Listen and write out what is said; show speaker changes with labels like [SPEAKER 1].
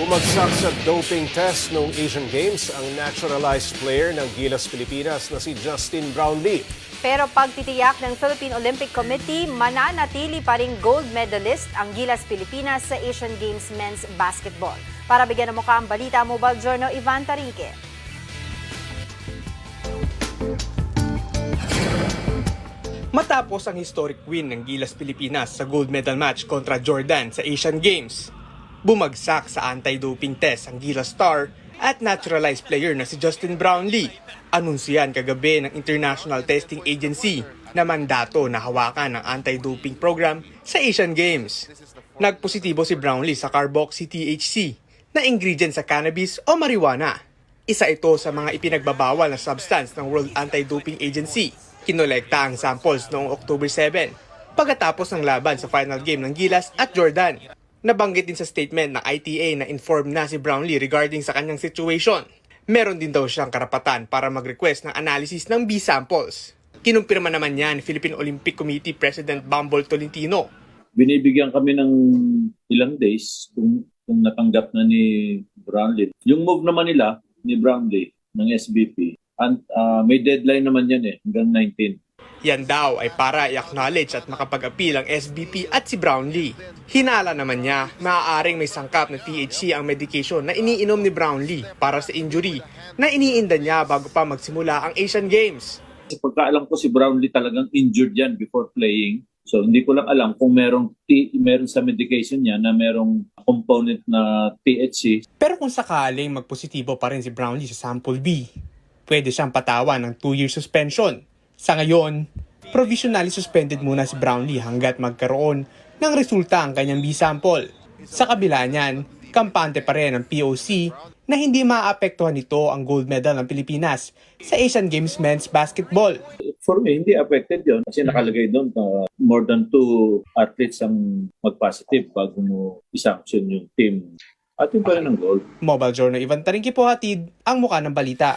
[SPEAKER 1] Bumagsak sa doping test noong Asian Games ang naturalized player ng Gilas Pilipinas na si Justin Brownlee.
[SPEAKER 2] Pero pagtitiyak ng Philippine Olympic Committee, mananatili pa ring gold medalist ang Gilas Pilipinas sa Asian Games Men's Basketball. Para bigyan ng mukha ang balita, Mobile Journal Ivan Tarinque.
[SPEAKER 3] Matapos ang historic win ng Gilas Pilipinas sa gold medal match kontra Jordan sa Asian Games, bumagsak sa anti-doping test ang Gilas star at naturalized player na si Justin Brownlee. Anunsyan kagabi ng International Testing Agency na mandato na hawakan ng anti-doping program sa Asian Games. Nagpositibo si Brownlee sa carboxy THC na ingredient sa cannabis o marijuana. Isa ito sa mga ipinagbabawal na substance ng World Anti-Doping Agency. Kinolekta ang samples noong October 7 pagkatapos ng laban sa final game ng Gilas at Jordan. Nabanggit din sa statement ng ITA na informed na si Brownlee regarding sa kanyang situation. Meron din daw siyang karapatan para mag-request ng analysis ng B samples. Kinumpirma naman niya ni Philippine Olympic Committee President Bumble Tolentino
[SPEAKER 4] binibigyan kami ng ilang days kung, kung natanggap na ni Brownlee. Yung move naman nila ni Brownlee ng SBP, and, ah, may deadline naman yan eh, hanggang 19.
[SPEAKER 3] Yan daw ay para i-acknowledge at makapag-appeal ang SBP at si Brownlee. Hinala naman niya, maaaring may sangkap na THC ang medication na iniinom ni Brownlee para sa injury na iniinda niya bago pa magsimula ang Asian Games.
[SPEAKER 4] Kasi pagkaalam ko si Brownlee talagang injured yan before playing. So hindi ko lang alam kung merong T, meron sa medication niya na merong component na THC.
[SPEAKER 3] Pero kung sakaling magpositibo pa rin si Brownlee sa sample B, pwede siyang patawan ng 2-year suspension. Sa ngayon, provisionally suspended muna si Brownlee hanggat magkaroon ng resulta ang kanyang B sample. Sa kabila niyan, kampante pa rin ang POC na hindi maapektuhan nito ang gold medal ng Pilipinas sa Asian Games Men's Basketball.
[SPEAKER 4] For me, hindi affected yon kasi nakalagay doon na more than two athletes ang mag-positive bago mo isanction yung team. At yun pa rin ang goal.
[SPEAKER 3] Mobile Journal Ivan Taringki po hatid ang muka ng balita.